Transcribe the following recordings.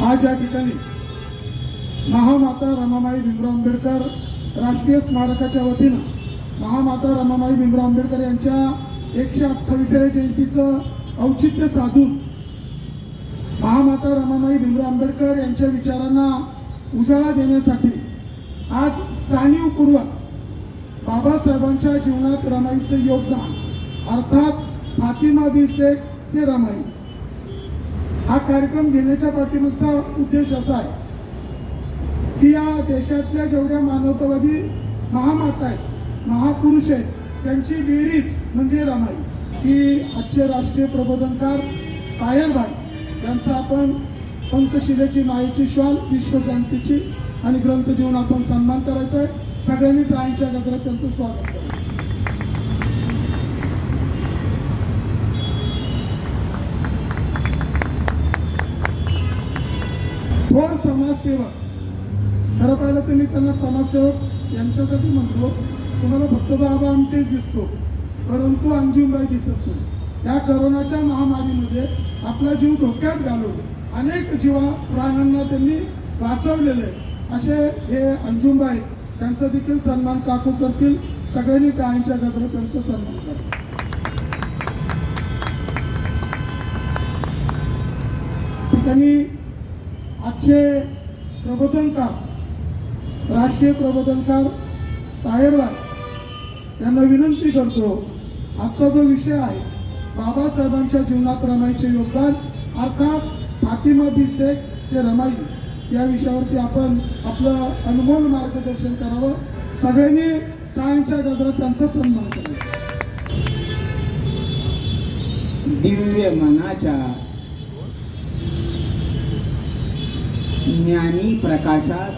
आज या ठिकाणी महामाता रमामाई भीमराव आंबेडकर राष्ट्रीय स्मारकाच्या वतीनं महामाता रमामाई भीमराव आंबेडकर यांच्या एकशे अठ्ठावीसाव्या जयंतीचं औचित्य साधून महामाता रमामाई भीमराव आंबेडकर यांच्या विचारांना उजाळा देण्यासाठी आज जाणीवपूर्वक बाबासाहेबांच्या जीवनात रमाईचं योगदान अर्थात फातिमा बी शेख ते रमाई. हा कार्यक्रम घेण्याच्या पाठीमागचा उद्देश असा आहे की या देशातल्या जेवढ्या मानवतावादी महामाता आहेत महापुरुष आहेत त्यांची बेरीज म्हणजे रमाई. की आजचे राष्ट्रीय प्रबोधनकार तायरबाई यांचा आपण पंचशिलेची मायेची श्वाल विश्वशांतीची आणि ग्रंथ देऊन आपण सन्मान करायचा आहे. सगळ्यांनी टाळीच्या गजरात त्यांचं स्वागत. थोर समाजसेवक. खरं पाहिलं तर मी त्यांना समाजसेवक यांच्यासाठी म्हणतो. तुम्हाला फक्त बाबा आमटेच दिसतो. परंतु अंजिमबाई दिसत नाही. या करोनाच्या महामारीमध्ये आपला जीव धोक्यात घालून अनेक जीवा प्राण्यांना त्यांनी वाचवलेले असे हे अंजुमबाई त्यांचा देखील सन्मान काकू करतील. सगळ्यांनी टाळींच्या गजर त्यांचा सन्मान करतील ठिकाणी आजचे प्रबोधनकार राष्ट्रीय प्रबोधनकार तायरवार यांना विनंती करतो आजचा जो विषय आहे बाबासाहेबांच्या जीवनात रमाईचे योगदान अर्थात फातिमा बी शेख ते रमाई या विषयावरती आपण आपलं अनमोल मार्गदर्शन करावं. सगळ्यांनी टाळ्यांच्या गजरात त्यांचा सन्मान करावा. दिव्य मनाच्या ज्ञानी प्रकाशात.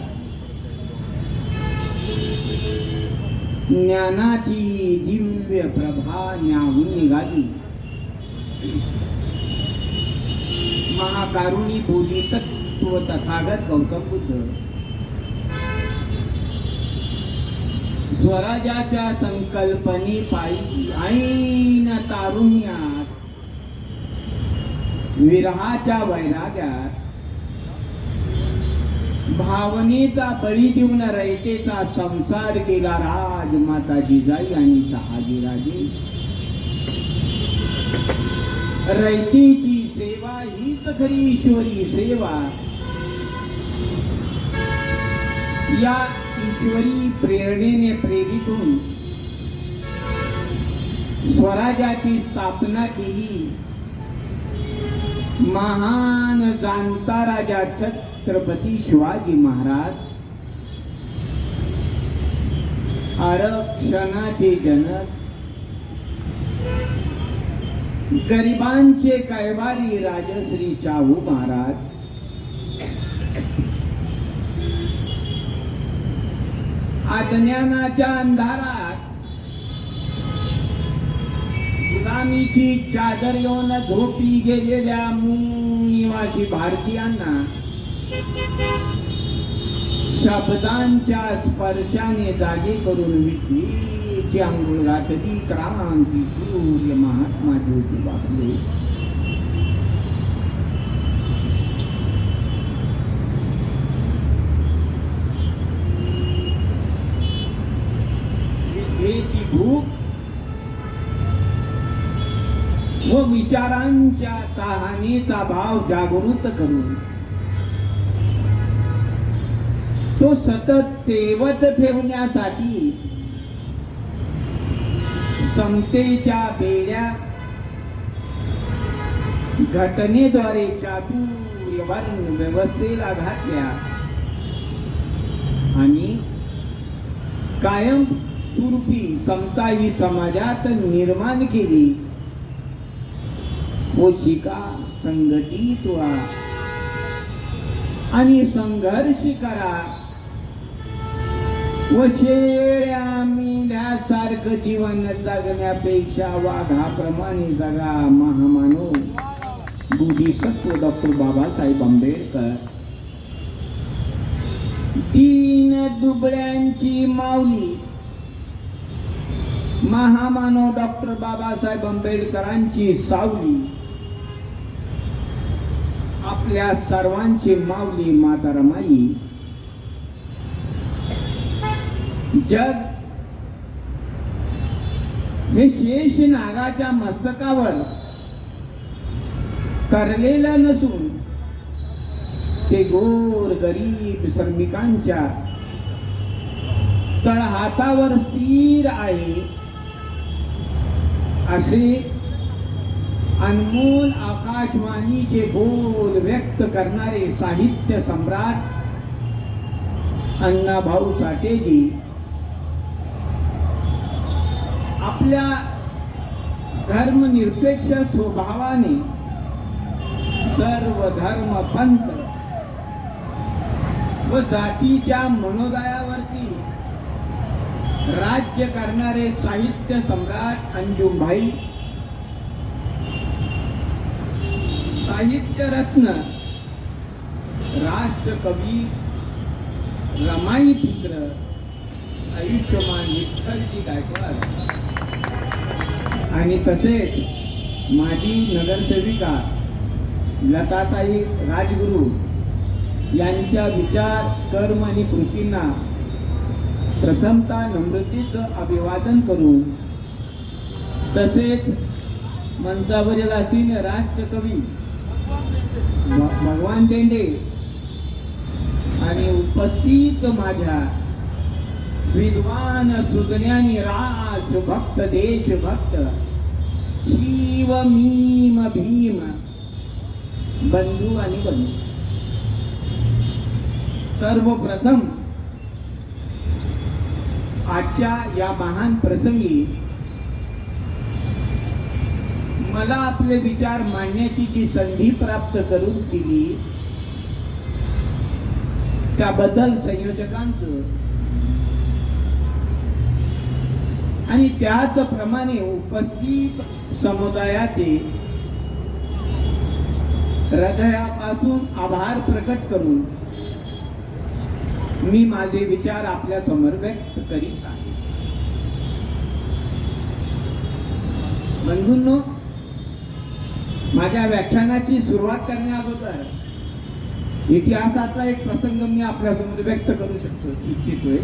ज्ञानाची दिव्य प्रभा न्याहून निघाली. महाकारुणी बोधिसत्व तथागत गौतम बुद्ध. स्वराज्याच्या संकल्पने पायी ऐन तारुण्यात विरहाच्या वैराग्यात भावनेचा बळी देऊन रयतेचा संसार केला राज माता जिजाई आणि शहाजीराजे रयतेची सेवा हीच खरी ईश्वरी सेवा. या ईश्वरी प्रेरणेने प्रेरित होऊन स्वराज्याची स्थापना केली. महान जाणता राजा छत्रपती छत्रपती शिवाजी महाराज. आरक्षणाचे जनक. गरिबांचे कैवारी राजश्री शाहू महाराज. अज्ञानाच्या अंधारात. गुलामीची चादर येऊन झोपी गेलेल्या मुनिवासी भारतीयांना शब्दांच्या स्पर्शाने जागे करून विद्येची अंघोळ घातली क्रांती सूर्य महात्मा ज्योती बापले विद्येची भूक व विचारांच्या तहानीचा भाव जागृत करून तो सतत तेवत ठेवण्यासाठी समतेच्या बेड्या घटनेद्वारे चातुर्य वर्ण व्यवस्थेला घातल्या. आणि कायम स्वरूपी समता ही समाजात निर्माण केली. व शिका संघटित व्हा आणि संघर्ष करा. व शेळ्या मेंढ्यासारखं जीवन जगण्यापेक्षा वाघाप्रमाणे जगा महामानव. बुद्धिसत्व डॉक्टर बाबासाहेब आंबेडकर. तीन दुबळ्यांची माऊली. महामानव डॉक्टर बाबासाहेब आंबेडकरांची सावली. आपल्या सर्वांची माऊली माता रमाई जग हे शेष नागाच्या मस्तकावर तरलेलं नसून ते गोर गरीब श्रमिकांच्या तळहातावर स्थिर आहे. असे अनमोल आकाशवाणीचे बोल व्यक्त करणारे साहित्य सम्राट अण्णाभाऊ साठेजी आपल्या धर्मनिरपेक्ष स्वभावाने सर्व धर्म पंथ व जातीच्या मनोदयावरती राज्य करणारे साहित्य सम्राट अंजुमभाई साहित्य रत्न राष्ट्रकवी रमाई पुत्र आयुष्यमान विठ्ठलजी गायकवाड. आणि तसेच माजी नगरसेविका लताताई राजगुरू यांच्या विचार कर्म आणि कृतींना प्रथमतः नम्रतेचं अभिवादन करून तसेच मंचावरील असतील राष्ट्रकवी भ- भगवान देंडे आणि उपस्थित माझ्या विद्वान सुज्ञानी रास भक्त देशभक्त शिव मीम भीम बंधू आणि बंधू। सर्वप्रथम आजच्या या महान प्रसंगी मला आपले विचार मांडण्याची जी संधी प्राप्त करून दिली त्याबद्दल संयोजकांचं आणि त्याच प्रमाणे उपस्थित समुदायाचे हृदयापासून आभार प्रकट करून मी माझे विचार आपल्यासमोर व्यक्त करीत आहे. बंधूंनो माझ्या व्याख्यानाची सुरुवात करण्या अगोदर इतिहासातला एक प्रसंग मी आपल्यासमोर व्यक्त करू शकतो इच्छितोय.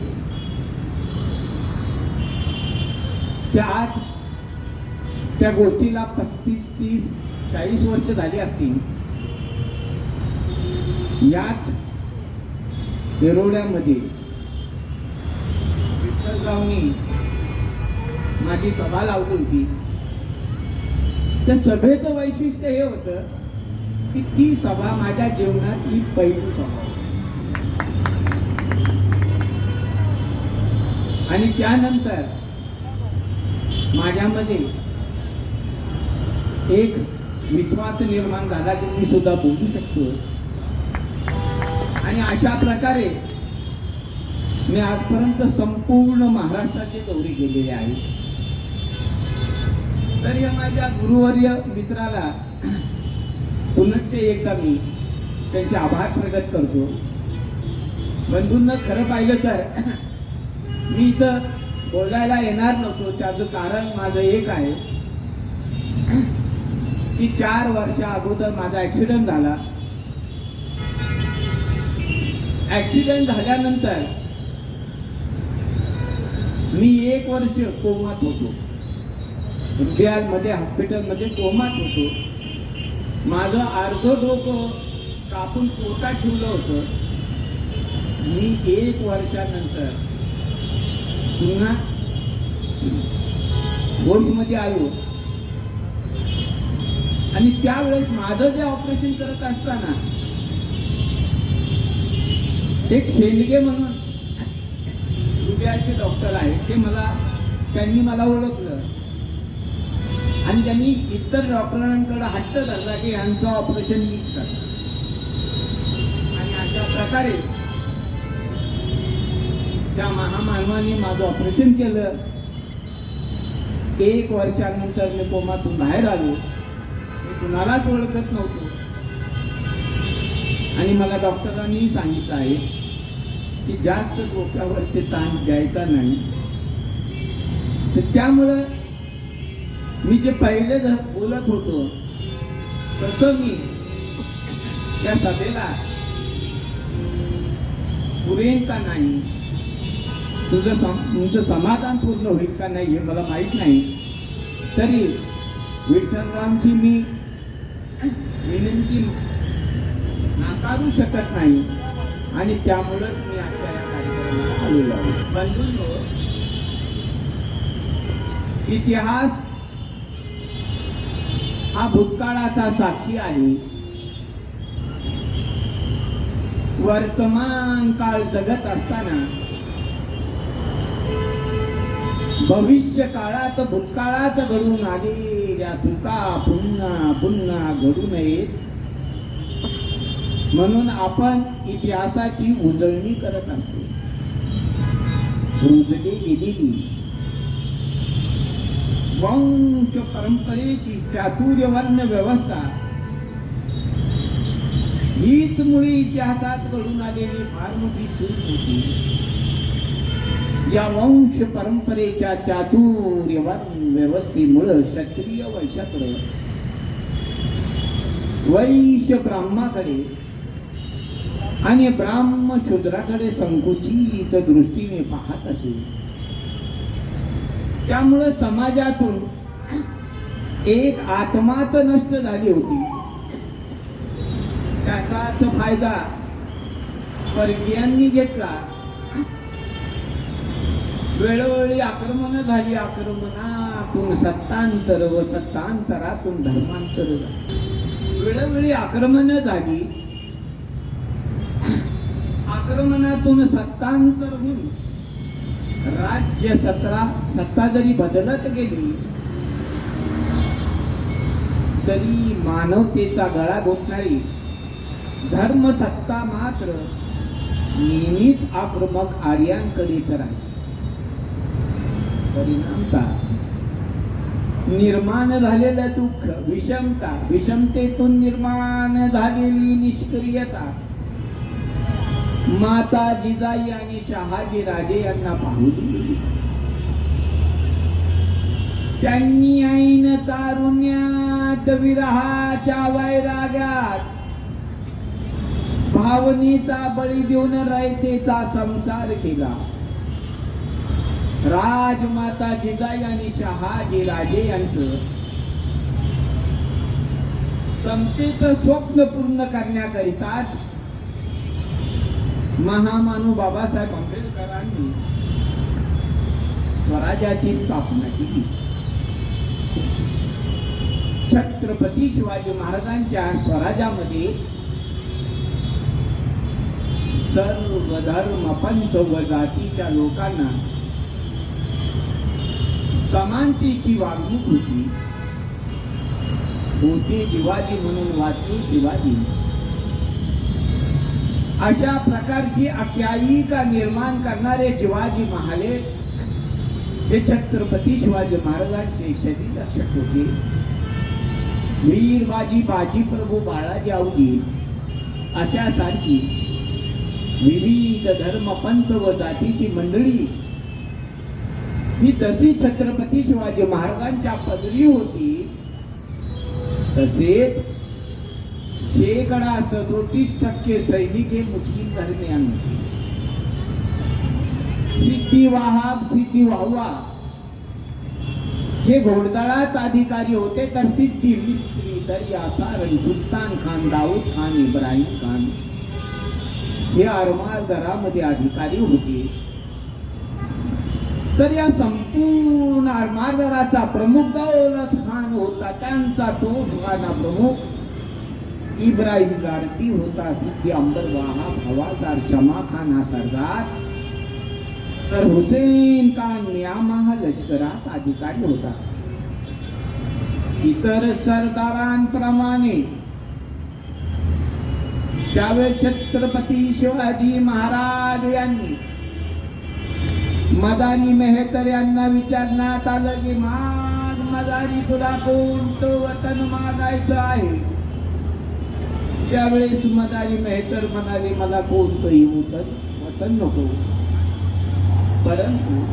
त्या आज त्या गोष्टीला पस्तीस तीस चाळीस वर्ष झाली असतील. याच येरोड्यामध्ये विठ्ठलरावनी माझी सभा लावली होती. त्या सभेचं वैशिष्ट्य हे होतं की ती सभा माझ्या जीवनातली पहिली सभा आणि त्यानंतर माझ्यामध्ये एक विश्वास निर्माण झाला की मी सुद्धा बोलू शकतो. आणि अशा प्रकारे मी आजपर्यंत संपूर्ण महाराष्ट्राचे दौरे केलेले आहेत. तर या माझ्या गुरुवर्य मित्राला पुनश्च एकदा मी त्यांचे आभार प्रकट करतो. बंधूंना खरं पाहिलं तर मी इथं बोलायला येणार नव्हतो त्याचं कारण माझं एक आहे. की चार वर्षा अगोदर माझा ॲक्सिडेंट झाला. ॲक्सिडेंट झाल्यानंतर मी एक वर्ष कोमात होतो. रुग्यामध्ये हॉस्पिटलमध्ये कोमात होतो. माझं अर्ध डोकं कापून पोटात ठेवलं होतं. मी एक वर्षानंतर पुन्हा होशमध्ये आलो. आणि त्यावेळेस माझं जे ऑपरेशन करत असताना एक शेंडगे म्हणून हृदयाचे डॉक्टर आहेत ते मला त्यांनी मला ओळखलं. आणि त्यांनी इतर डॉक्टरांकडे हट्ट धरला की यांचं ऑपरेशन मीच करा आणि अशा प्रकारे त्या महामानवाने माझं ऑपरेशन केलं. एक वर्षानंतर मी कोमातून बाहेर आलो. कुणालाच ओळखत नव्हतो. आणि मला डॉक्टरांनी सांगितलं आहे की जास्त डोक्यावरती ताण द्यायचा नाही. तर त्यामुळं मी जे पहिले बोलत होतो तसं मी त्या सभेला पुरेल का नाही? तुझं सम- तुमचं समाधान पूर्ण होईल का नाही हे मला माहीत नाही. तरी विठ्ठलरामची मी विनंती नाकारू शकत नाही. आणि त्यामुळंच मी आजच्या या कार्यक्रमाला आलेलो आहे. बंधूंनो इतिहास हा भूतकाळाचा साक्षी आहे. वर्तमान काळ जगत असताना भविष्य काळात भूतकाळात घडून आली. आलेल्या चुका पुन्हा पुन्हा घडू नयेत म्हणून आपण इतिहासाची उजळणी करत असतो. रुजली गेलेली. वंश परंपरेची चातुर्यवर्ण व्यवस्था. हीच मुळी इतिहासात घडून आलेली फार मोठी चूक होती. या वंश परंपरेच्या चातुर्यवान व्यवस्थेमुळं क्षत्रिय वैशाकडे वैश्य ब्राह्माकडे आणि ब्राह्म शूद्राकडे संकुचित दृष्टीने पाहत असे. त्यामुळं समाजातून एक आत्मात नष्ट झाली होती. त्याचाच फायदा स्वर्गीयांनी घेतला. वेळोवेळी आक्रमण झाली आक्रमणातून सत्तांतर व सत्तांतरातून धर्मांतर झाले. वेळोवेळी आक्रमण झाली. आक्रमणातून सत्तांतर होऊन राज्य सत्रा सत्ता जरी बदलत गेली तरी मानवतेचा गळा घोटणारी धर्मसत्ता मात्र नेहमीच आक्रमक आर्यांकडे तर आहे परिणामता निर्माण झालेलं दुःख विषमता विषमतेतून निर्माण झालेली निष्क्रियता. माता जिजाई आणि शहाजी राजे यांना पाहू दिली. त्यांनी ऐन तारुण्यात विरहाच्या वैराग्यात भावनेचा बळी देऊन रयतेचा संसार केला. राजमाता जिजाई आणि शहाजी राजे यांचं समतेचं स्वप्न पूर्ण करण्याकरिताच महामानू बाबासाहेब आंबेडकरांनी स्वराज्याची स्थापना केली. छत्रपती शिवाजी महाराजांच्या स्वराज्यामध्ये सर्व धर्म पंथ व जातीच्या लोकांना समानतेची वागणूक होती. होते जिवाजी म्हणून वाचले शिवाजी. अशा प्रकारची आख्यायिका निर्माण करणारे शिवाजी महाले हे छत्रपती शिवाजी महाराजांचे शरीर रक्षक होते. वीरबाजी बाजी प्रभू बाळाजी आवजी अशा सारखी विविध धर्म पंथ व जातीची मंडळी ही जशी छत्रपती शिवाजी महाराजांच्या पदरी होती तसेच शेकडा सदोतीस टक्के सैनिक हे मुस्लिम धर्मियान. होते सिद्धी वाहाब सिद्धी वाहवा हे घोडदळात अधिकारी होते तर सिद्धी मिस्त्री दर्या सारंग सुलतान खान दाऊद खान इब्राहिम खान हे आरमार दरामध्ये अधिकारी होते. तर या संपूर्ण आरमारदाराचा प्रमुख दौलत खान होता त्यांचा तो जुगाना प्रमुख. इब्राहिम गारती होता सिद्धी अंबरवाहा हवालदार शमा खान हा सरदार. तर हुसेन का नियामा हा लष्करात अधिकारी होता. इतर सरदारांप्रमाणे त्यावेळी छत्रपती शिवाजी महाराज यांनी मदारी मेहतर यांना विचारण्यात आलं की माग मदारी तुला कोणतं वतन मागायचं आहे. त्यावेळेस मदारी मेहतर म्हणाले मला कोणतंही वतन वतन नको. परंतु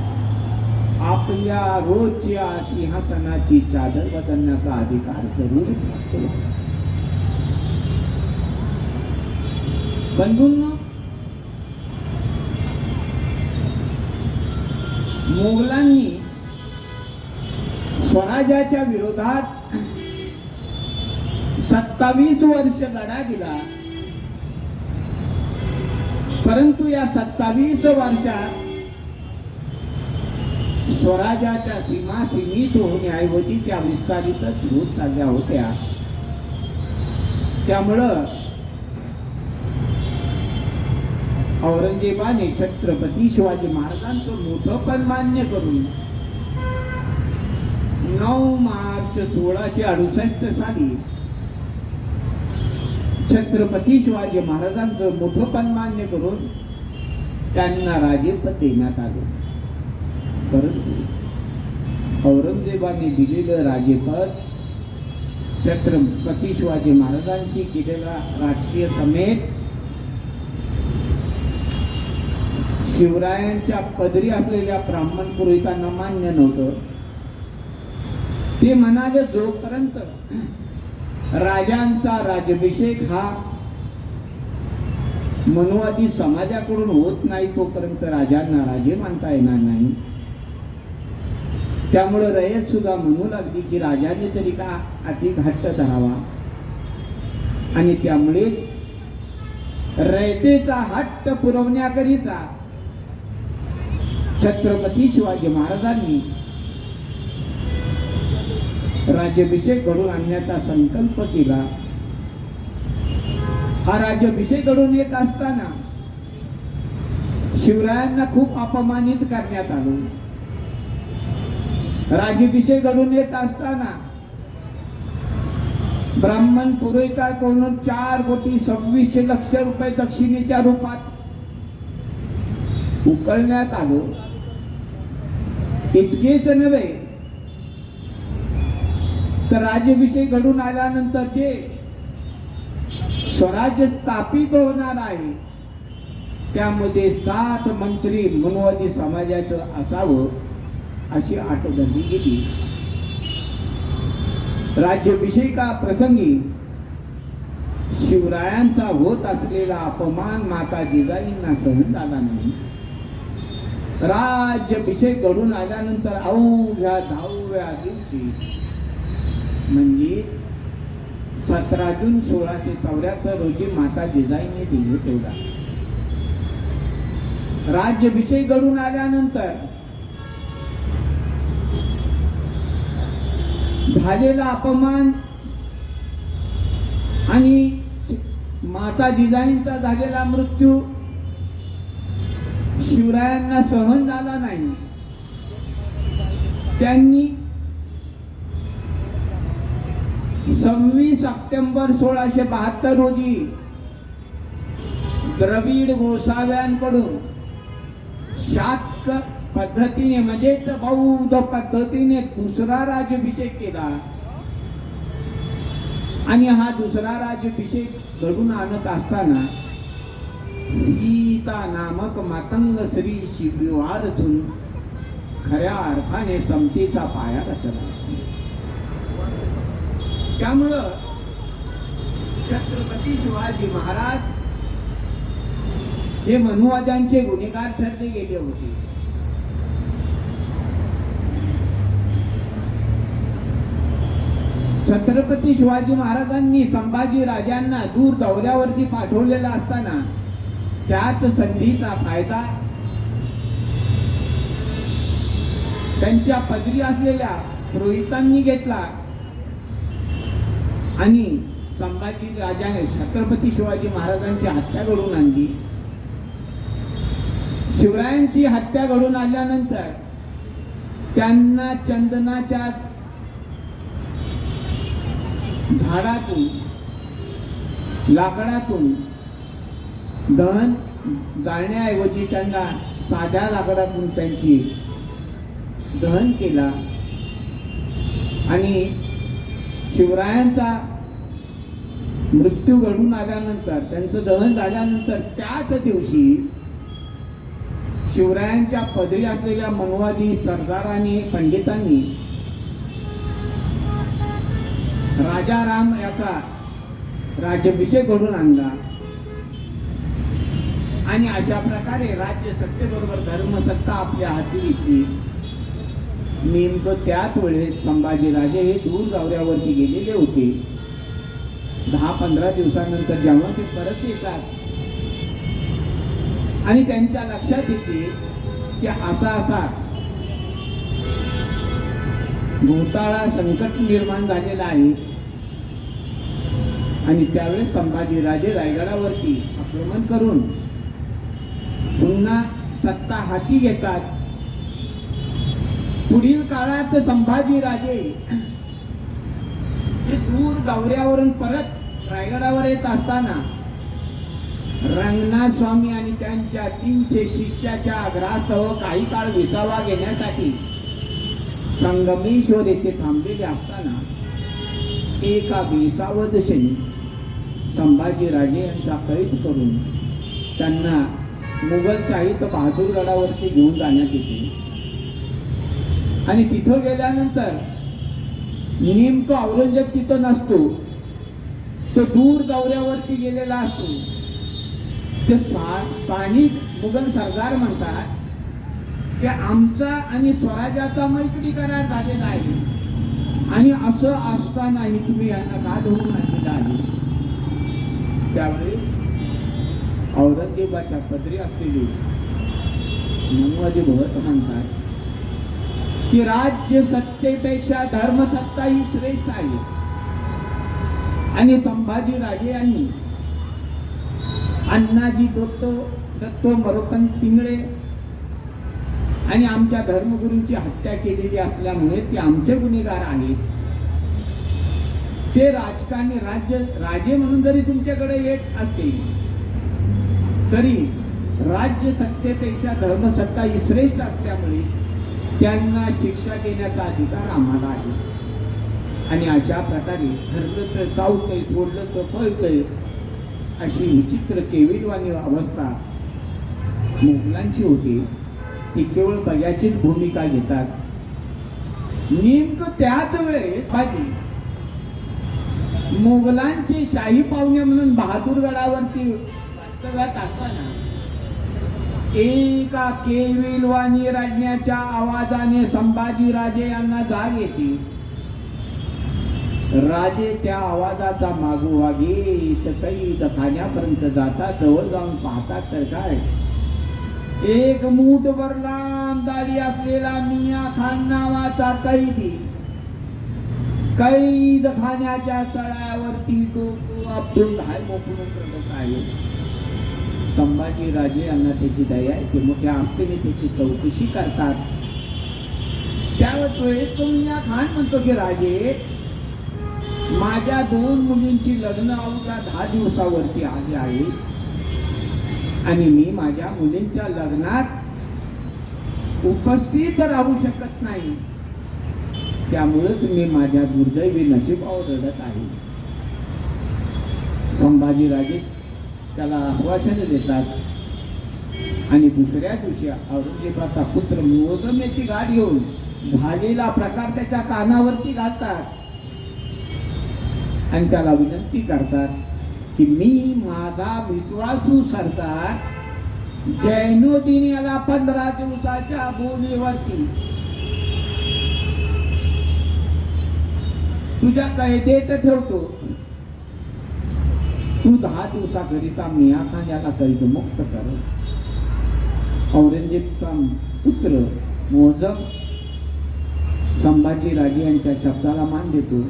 आपल्या रोजच्या सिंहासनाची चादर बदलण्याचा अधिकार जरूर बंधूंना मोगलांनी स्वराज्याच्या विरोधात सत्तावीस वर्ष लढा दिला. परंतु या सत्तावीस वर्षात स्वराज्याच्या सीमा सीमित होण्याऐवजी त्या विस्तारितच होत चालल्या होत्या. त्यामुळं औरंगजेबाने छत्रपती शिवाजी महाराजांचं मोठं पण मान्य करून नऊ मार्च सोळाशे अडुसष्ट साली छत्रपती शिवाजी महाराजांचं मोठं पण मान्य करून त्यांना राजेपद देण्यात आलं. परंतु औरंगजेबाने दिलेलं राजेपद छत्रपती शिवाजी महाराजांशी केलेला राजकीय समेट शिवरायांच्या पदरी असलेल्या ब्राह्मण पुरोहितांना मान्य नव्हतं. ते म्हणाले जोपर्यंत राजांचा राजाभिषेक हा मनुवादी समाजाकडून होत नाही तोपर्यंत राजांना राजे मानता येणार नाही. त्यामुळे रयत सुद्धा म्हणू लागली की राजाने तरी का अति घट्ट धरावा? आणि त्यामुळेच रयतेचा हट्ट पुरवण्याकरिता छत्रपती शिवाजी महाराजांनी राज्याभिषेक घडून आणण्याचा संकल्प केला. हा राज्याभिषेक घडून येत असताना शिवरायांना खूप अपमानित करण्यात आलं. राज्याभिषेक घडून येत असताना ब्राह्मण पुरोहिताकडून चार कोटी सव्वीसशे लक्ष रुपये दक्षिणेच्या रूपात उकळण्यात आलो. इतकेच नव्हे. तर राज्याभिषेक घडून आल्यानंतर जे स्वराज्य स्थापित होणार आहे. त्यामध्ये सात मंत्री मनुवादी समाजाचं असावं अशी आठ धरली गेली राज्यभिषेका प्रसंगी शिवरायांचा होत असलेला अपमान माता जिजाईंना सहन झाला नाही. राज्याभिषेक घडून आल्यानंतर अवघ्या दहाव्या दिवशी म्हणजे सतरा जून सोळाशे चौऱ्याहत्तर रोजी माता जिजाईने दिले तेवढा. राज्याभिषेक घडून आल्यानंतर झालेला अपमान आणि माता जिजाईंचा झालेला मृत्यू शिवरायांना सहन झाला नाही. त्यांनी सव्वीस सप्टेंबर सोळाशे बहात्तर रोजी द्रविड गोसाव्यांकडून शाक्त पद्धतीने म्हणजेच बौद्ध पद्धतीने दुसरा राज्याभिषेक केला. आणि हा दुसरा राज्याभिषेक घडून आणत असताना सीता नामक मातंग श्री शिविवारतून खऱ्या अर्थाने समतेचा पाया रचला. त्यामुळं छत्रपती शिवाजी महाराज हे मनुवाद्यांचे गुन्हेगार ठरले गेले होते. छत्रपती शिवाजी महाराजांनी संभाजी राजांना दूर दौऱ्यावरती पाठवलेला असताना त्याच संधीचा फायदा त्यांच्या पदरी असलेल्या पुरोहितांनी घेतला. आणि संभाजी राजाने छत्रपती शिवाजी महाराजांची हत्या घडून आणली. शिवरायांची हत्या घडून आल्यानंतर त्यांना चंदनाच्या झाडातून लाकडातून दहन जाळण्याऐवजी त्यांना साध्या लाकडातून त्यांची दहन केला. आणि शिवरायांचा मृत्यू घडून आल्यानंतर त्यांचं दहन झाल्यानंतर त्याच दिवशी शिवरायांच्या पदरी असलेल्या मनवादी सरदारांनी पंडितांनी राजाराम याचा राज्याभिषेक घडून आणला. आणि अशा प्रकारे राज्य सत्तेबरोबर धर्मसत्ता आपल्या हाती घेतली नेमकं त्याच वेळेस संभाजीराजे हे दूर दौऱ्यावरती गेलेले होते. दहा पंधरा दिवसानंतर जेव्हा ते परत येतात. आणि त्यांच्या लक्षात येते की असा असा घोटाळा संकट निर्माण झालेला आहे. आणि त्यावेळेस संभाजीराजे रायगडावरती आक्रमण करून पुन्हा सत्ता हाती घेतात. पुढील काळात संभाजीराजे दूर दौऱ्यावरून परत रायगडावर येत असताना रंगनाथ स्वामी आणि त्यांच्या तीनशे शिष्याच्या आग्रहासह काही काळ विसावा घेण्यासाठी संगमेश्वर येथे थांबलेले असताना एका बेसावध संभाजीराजे यांचा कैद करून त्यांना मुघलशाहीत बहादूरगडावरती घेऊन जाण्यात येते. आणि तिथं गेल्यानंतर नेमकं औरंगजेब तिथं नसतो. तो दूर दौऱ्यावरती गेलेला असतो. ते स्थानिक मुघल सरदार म्हणतात की आमचा आणि स्वराज्याचा मैत्री करार झालेला आहे. आणि असं असतानाही तुम्ही यांना का धरून आणलेलं आहे? त्यावेळी औरंगजेबाच्या पदरी असलेली मनवादी भट म्हणतात की राज्य सत्तेपेक्षा धर्मसत्ता ही श्रेष्ठ आहे. आणि संभाजी राजे यांनी अण्णाजी दत्तो दत्तो मरोकन पिंगळे आणि आमच्या धर्मगुरूंची हत्या केलेली असल्यामुळे ते आमचे गुन्हेगार आहेत. ते राजकारणी राज्य राजे म्हणून जरी तुमच्याकडे येत असतील तरी राज्य सत्तेपेक्षा धर्मसत्ता ही श्रेष्ठ असल्यामुळे त्यांना शिक्षा देण्याचा अधिकार आम्हाला आहे. आणि अशा प्रकारे धरलं तर चावतंय सोडलं तर पळतंय अशी विचित्र केविलवाणी अवस्था मुघलांची होती. ती केवळ बघ्याचीच भूमिका घेतात. नेमकं त्याच वेळेस पाहिजे मुघलांचे शाही पाहुणे म्हणून बहादूरगडावरती वास्तव्यात असताना एका केविलवाणी रडण्याच्या आवाजाने संभाजीराजे यांना जाग येते. राजे त्या आवाजाचा मागोवा घेत कैद खाण्यापर्यंत जातात जवळ जाऊन पाहतात तर काय? एक मूठभर लांब दाढी असलेला मिया खान नावाचा कैदी. कैद खाण्याच्या तळावरती डोकं आपण घाय मोकळून करत आहे. संभाजीराजे यांना त्याची दया आहे ते मोठ्या आस्तीने त्याची चौकशी करतात. त्यावेळेस तो या खान म्हणतो की राजे माझ्या दोन मुलींची लग्न अवघ्या दहा दिवसावरती आली आहे. आणि मी माझ्या मुलींच्या लग्नात उपस्थित राहू शकत नाही. त्यामुळेच मी माझ्या दुर्दैवी नशिबावर रडत आहे. संभाजीराजे त्याला आश्वासन देतात. आणि दुसऱ्या दिवशी औरंगजेबाचा पुत्र मोजमेची गाठ घेऊन झालेला प्रकार त्याच्या कानावरती घालतात. आणि त्याला विनंती करतात की मी माझा विश्वासू सरदार जैनोदिन याला पंधरा दिवसाच्या भूमीवरती. तुझ्या कैदेत ठेवतो. तू दहा दिवसाकरिता मिया खान याला कैदमुक्त कर औरंगजेबचा पुत्र मोहजम संभाजीराजे यांच्या शब्दाला मान देतो.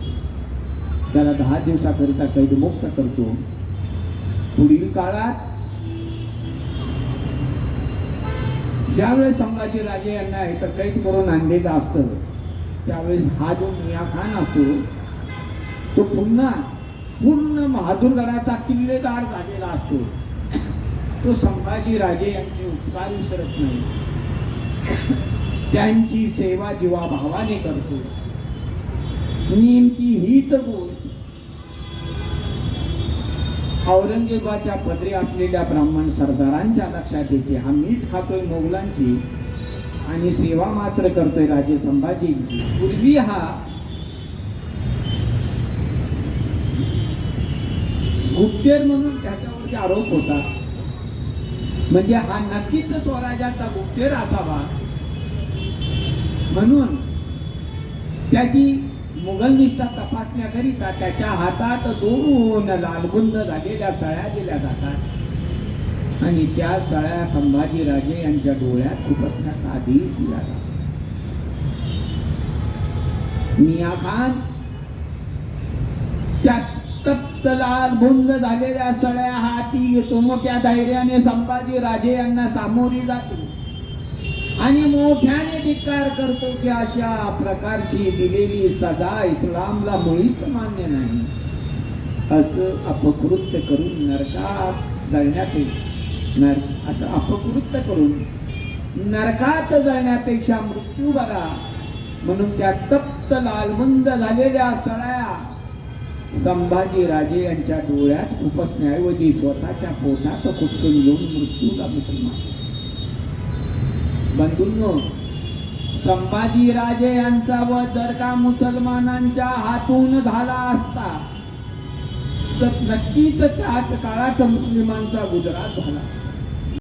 त्याला दहा दिवसाकरिता कैदमुक्त करतो. पुढील काळात ज्यावेळेस संभाजीराजे यांना इथं कैद करून आणलेलं असतं त्यावेळेस हा जो मिया खान असतो तो पुन्हा पूर्ण बहादूरगडाचा किल्लेदार झालेला असतो. तो संभाजीराजे यांचे उपकार विसरत नाही. त्यांची सेवा जीवाभावाने करतो. नेमकी हीच गोष्ट औरंगजेबाच्या पदरी असलेल्या ब्राह्मण सरदारांच्या लक्षात येते. हा मीठ खातोय मोगलांची आणि सेवा मात्र करतोय राजे संभाजींची. पूर्वी हा गुप्तेर म्हणून त्याच्यावरती आरोप होता. म्हणजे हा नक्कीच स्वराज्याचा गुप्तेर असावा म्हणून त्याची मुघल निष्ठा तपासण्याकरिता त्याच्या हातात दोन लालबुंद झालेल्या सळ्या दिल्या जातात. आणि त्या सळ्या संभाजीराजे यांच्या डोळ्यात खुपसण्याचा आदेश दिला जातो. मिया खान त्या तप्त लाल भुंग झालेल्या सळ्या हाती घेतो. मग त्या धैर्याने संभाजी राजे यांना सामोरी जातो. आणि मोठ्याने धिक्कार करतो की अशा प्रकारची दिलेली सजा इस्लामला मुळीच मान्य नाही. असं अपकृत्य करून नरकात जळण्यापेक्षा नर असं अपकृत्य करून नरकात जळण्यापेक्षा मृत्यू बघा. म्हणून त्या तप्त लालबंद झालेल्या सळ्या संभाजीराजे यांच्या डोळ्यात उपसण्याऐवजी स्वतःच्या पोटात खुपसून घेऊन मृत्यूला मुसलमान बंधूंनो संभाजीराजे यांचा वध जर का मुसलमानांच्या हातून झाला असता तर नक्कीच त्याच काळात मुस्लिमांचा गुजरात झाला.